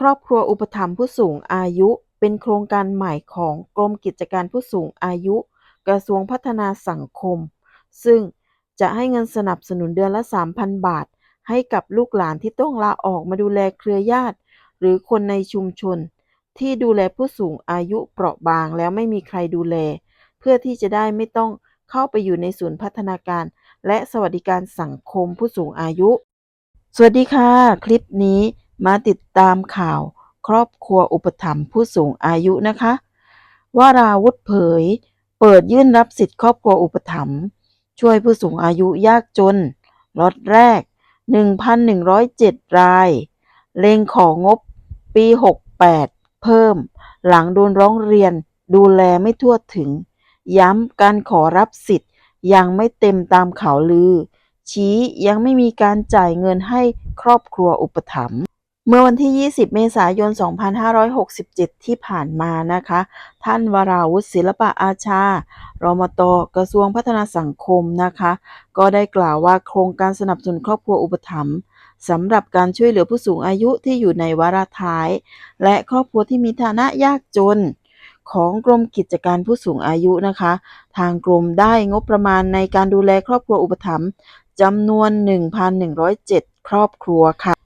ครอบครัวอุปถัมภ์ผู้สูงอายุ เป็นโครงการใหม่ของกรมกิจการผู้สูงอายุ กระทรวงพัฒนาสังคม ซึ่งจะให้เงินสนับสนุนเดือนละ 3,000 บาท ให้กับลูกหลานที่ต้องลาออกมาดูแลเครือญาติ หรือคนในชุมชน ที่ดูแลผู้สูงอายุเปราะบางแล้วไม่มีใครดูแล เพื่อที่จะได้ไม่ต้องเข้าไปอยู่ในศูนย์พัฒนาการ และสวัสดิการสังคมผู้สูงอายุ สวัสดีค่ะ คลิปนี้ มาติดตามข่าว ครอบครัวอุปถัมภ์ผู้สูงอายุนะคะวาราวุธเผย เปิดยื่นรับสิทธิครอบครัวอุปถัมภ์ช่วยผู้สูงอายุยากจนล็อตแรก 1,107 ราย เล็งของบปี 68 เพิ่ม หลังโดนร้องเรียนดูแลไม่ทั่วถึง ย้ำการขอรับสิทธิ์ยังไม่เต็มตามข่าวลือ ชี้ยังไม่มีการจ่ายเงินให้ครอบครัวอุปถัมภ์ เมื่อวันที่ 20 เมษายน 2567 ที่ผ่านมานะคะ ท่านวราวุฒิศิลปะอาชา รมต กระทรวงพัฒนาสังคมนะคะ ก็ได้กล่าวว่าโครงการสนับสนุนครอบครัวอุปถัมภ์สำหรับการช่วยเหลือผู้สูงอายุที่อยู่ในวาระท้าย และครอบครัวที่มีฐานะยากจน ของกรมกิจการผู้สูงอายุนะคะ ทางกรมได้งบประมาณในการดูแลครอบครัวอุปถัมภ์จำนวน 1,107 ครอบครัวค่ะ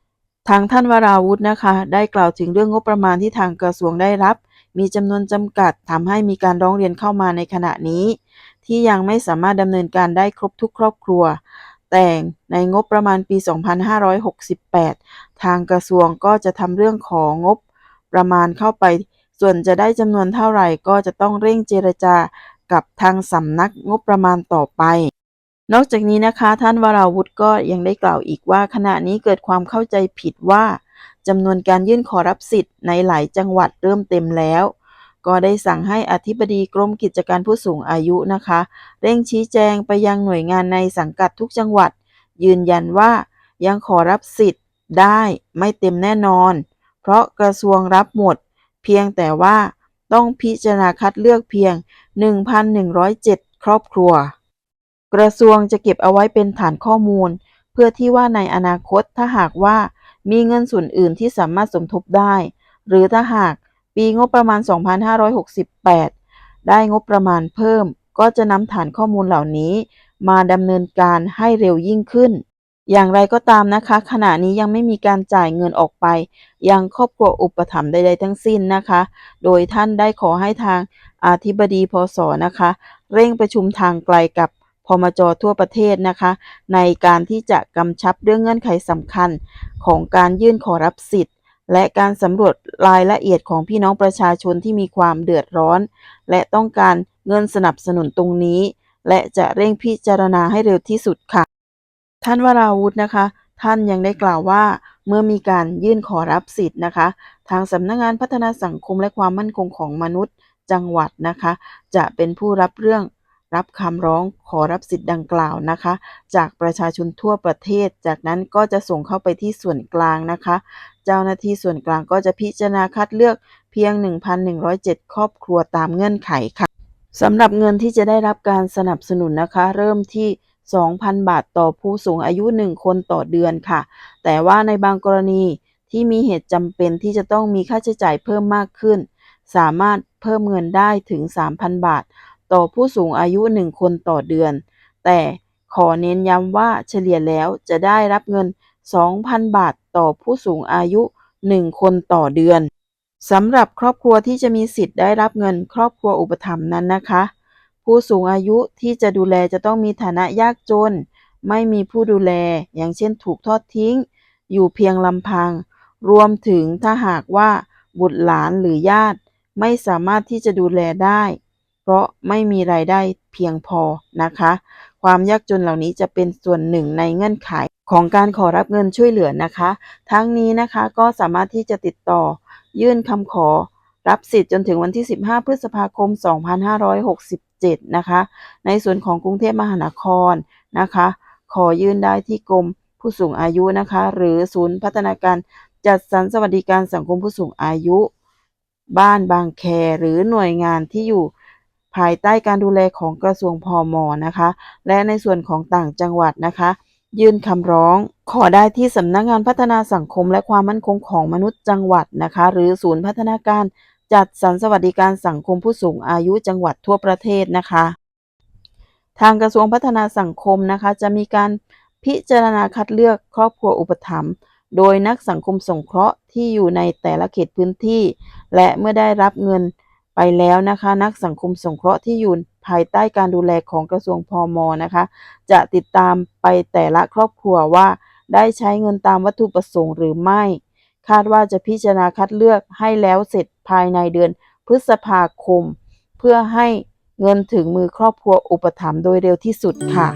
ทางท่านวราวุธนะคะ ได้กล่าวถึงเรื่องงบประมาณที่ทางกระทรวงได้รับ มีจำนวนจำกัดทำให้มีการร้องเรียนเข้ามาในขณะนี้ ที่ยังไม่สามารถดำเนินการได้ครบทุกครอบครัว แต่ในงบประมาณปี 2568 ทางกระทรวงก็จะทำเรื่องของงบประมาณเข้าไป ส่วนจะได้จำนวนเท่าไหร่ก็จะต้องเร่งเจรจากับทางสำนักงบประมาณต่อไป นอกจากนี้นะคะท่านวราวุธก็ยังได้กล่าวอีกว่า ขณะนี้เกิดความเข้าใจผิดว่าจำนวนการยื่นขอรับสิทธิ์ในหลายจังหวัดเริ่มเต็มแล้ว ก็ได้สั่งให้อธิบดีกรมกิจการผู้สูงอายุนะคะ เร่งชี้แจงไปยังหน่วยงานในสังกัดทุกจังหวัด ยืนยันว่ายังขอรับสิทธิ์ได้ไม่เต็มแน่นอน เพราะกระทรวงรับหมด เพียงแต่ว่าต้องพิจารณาคัดเลือกเพียง 1,107 ครอบครัว กระทรวงจะเก็บเอาไว้เป็นฐานข้อมูล เพื่อที่ว่าในอนาคตถ้าหากว่ามีเงินส่วนอื่นที่สามารถสมทบได้ หรือถ้าหากปีงบประมาณ 2568 ได้งบประมาณเพิ่ม ก็จะนำฐานข้อมูลเหล่านี้ มาดำเนินการให้เร็วยิ่งขึ้น อย่างไรก็ตามนะคะ ขณะนี้ยังไม่มีการจ่ายเงินออกไป ยังครอบครัวอุปถัมภ์ใดๆทั้งสิ้นนะคะ โดยท่านได้ขอให้ทางอธิบดีพศนะคะ เร่งประชุมทางไกลกับ พมจทั่วประเทศนะคะ ในการที่จะกำชับเรื่องเงื่อนไขสำคัญของการยื่นขอรับสิทธิ์ และการสำรวจรายละเอียดของพี่น้องประชาชนที่มีความเดือดร้อน และต้องการเงินสนับสนุนตรงนี้ และจะเร่งพิจารณาให้เร็วที่สุดค่ะ ท่านวราวุธนะคะ ท่านยังได้กล่าวว่าเมื่อมีการยื่นขอรับสิทธิ์นะคะ ทางสำนักงานพัฒนาสังคมและความมั่นคงของมนุษย์จังหวัดนะคะ จะเป็นผู้รับเรื่อง รับคำร้องขอรับสิทธิ์ดังกล่าวนะคะ จากประชาชนทั่วประเทศ จากนั้นก็จะส่งเข้าไปที่ส่วนกลางนะคะ เจ้าหน้าที่ส่วนกลางก็จะพิจารณาคัดเลือกเพียง 1,107 ครอบครัวตามเงื่อนไขค่ะสำหรับเงินที่จะได้รับการสนับสนุนนะคะ เริ่มที่ 2,000 บาทต่อผู้สูงอายุ 1 คนต่อเดือนค่ะ แต่ว่าในบางกรณีที่มีเหตุจำเป็นที่จะต้องมีค่าใช้จ่ายเพิ่มมากขึ้น สามารถเพิ่มเงินได้ถึง 3,000 บาท ต่อผู้สูงอายุ 1 คนต่อเดือน แต่ขอเน้นย้ำว่าเฉลี่ยแล้วจะได้รับเงิน 2,000 บาทต่อผู้สูงอายุ 1 คนต่อเดือนสำหรับครอบครัวที่จะมีสิทธิ์ได้รับเงินครอบครัวอุปถัมภ์นั้นนะคะ ผู้สูงอายุที่จะดูแลจะต้องมีฐานะยากจน ไม่มีผู้ดูแล อย่างเช่นถูกทอดทิ้ง อยู่เพียงลำพัง รวมถึงถ้าหากว่าบุตรหลานหรือญาติ ไม่สามารถที่จะดูแลได้ เพราะไม่มีรายได้เพียงพอนะคะ ความยากจนเหล่านี้จะเป็นส่วนหนึ่งในเงื่อนไขของการขอรับเงินช่วยเหลือนะคะ ทั้งนี้นะคะก็สามารถที่จะติดต่อยื่นคำขอรับสิทธิ์จนถึงวันที่ 15 พฤษภาคม 2567 นะคะ ในส่วนของกรุงเทพมหานครนะคะ ขอยื่นได้ที่กรมผู้สูงอายุนะคะ หรือศูนย์พัฒนาการจัดสรรสวัสดิการสังคมผู้สูงอายุ บ้านบางแคหรือหน่วยงานที่อยู่ ภายใต้การดูแลของกระทรวงพมนะคะ และในส่วนของต่างจังหวัดนะคะ ยื่นคำร้อง ขอได้ที่สำนักงานพัฒนาสังคมและความมั่นคงของมนุษย์จังหวัดนะคะ หรือศูนย์พัฒนาการจัดสรรสวัสดิการสังคมผู้สูงอายุจังหวัดทั่วประเทศนะคะ ทางกระทรวงพัฒนาสังคมนะคะ จะมีการพิจารณาคัดเลือกครอบครัวอุปถัมภ์โดยนักสังคมสงเคราะห์ที่อยู่ในแต่ละเขตพื้นที่ และเมื่อได้รับเงิน ไปแล้วนะคะ นักสังคมสงเคราะห์ที่อยู่ภายใต้การดูแลของกระทรวงพมนะคะ จะติดตามไปแต่ละครอบครัวว่า ได้ใช้เงินตามวัตถุประสงค์หรือไม่ คาดว่าจะพิจารณาคัดเลือกให้แล้วเสร็จภายในเดือนพฤษภาคม เพื่อให้เงินถึงมือครอบครัวอุปถัมภ์โดยเร็วที่สุดค่ะ